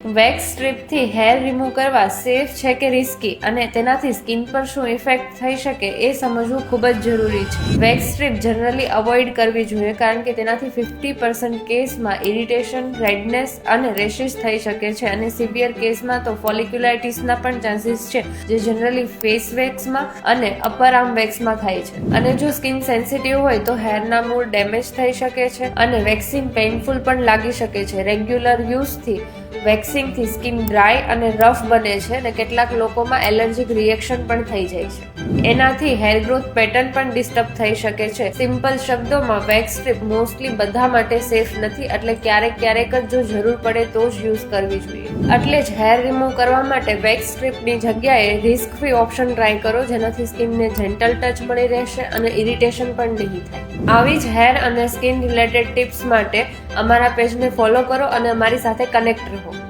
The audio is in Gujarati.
વેક્સ સ્ટ્રીપથી હેર રિમૂવ કરવા સેફ છે કે રિસ્કી અને તેનાથી સ્કિન પર શું ઇફેક્ટ થઈ શકે એ સમજવું ખૂબ જ જરૂરી છે. વેક્સ સ્ટ્રીપ જનરલી અવોઇડ કરવી જોઈએ કારણ કે તેનાથી ફિફ્ટી પર્સન્ટ કેસમાં ઇરિટેશન રેડનેસ અને રેશિસ થઈ શકે છે અને સિવિયર કેસમાં તો ફોલિક્યુલાઇટિસના પણ ચાન્સીસ છે, જે જનરલી ફેસ વેક્સમાં અને અપર આર્મ વેક્સમાં થાય છે. અને જો સ્કિન સેન્સિટિવ હોય તો હેરના મૂળ ડેમેજ થઈ શકે છે અને વેક્સિંગ પેઇનફુલ પણ લાગી શકે છે. રેગ્યુલર યુઝથી વેક્સિંગથી સ્કિન ડ્રાય અને રફ બને છે અને કેટલાક લોકોમાં એલર્જીક રિએક્શન પણ થઈ જાય છે. એનાથી હેર ગ્રોથ પેટર્ન પણ ડિસ્ટર્બ થઈ શકે છે. સિમ્પલ શબ્દોમાં વેક્સ સ્ટ્રીપ મોસ્ટલી બધા માટે સેફ નથી, એટલે ક્યારેક ક્યારેક જ જો જરૂર પડે તો જ યુઝ કરવી જોઈએ. એટલે જ હેર રિમૂવ કરવા માટે વેક્સ સ્ટ્રીપની જગ્યાએ રિસ્ક ફ્રી ઓપ્શન ટ્રાય કરો, જેનાથી સ્કિનને જેન્ટલ ટચ મળી રહેશે અને ઇરિટેશન પણ નહીં થાય. આવી જ હેર અને સ્કિન રિલેટેડ ટિપ્સ માટે અમારા પેજને ફોલો કરો અને અમારી સાથે કનેક્ટ રહો. Oh.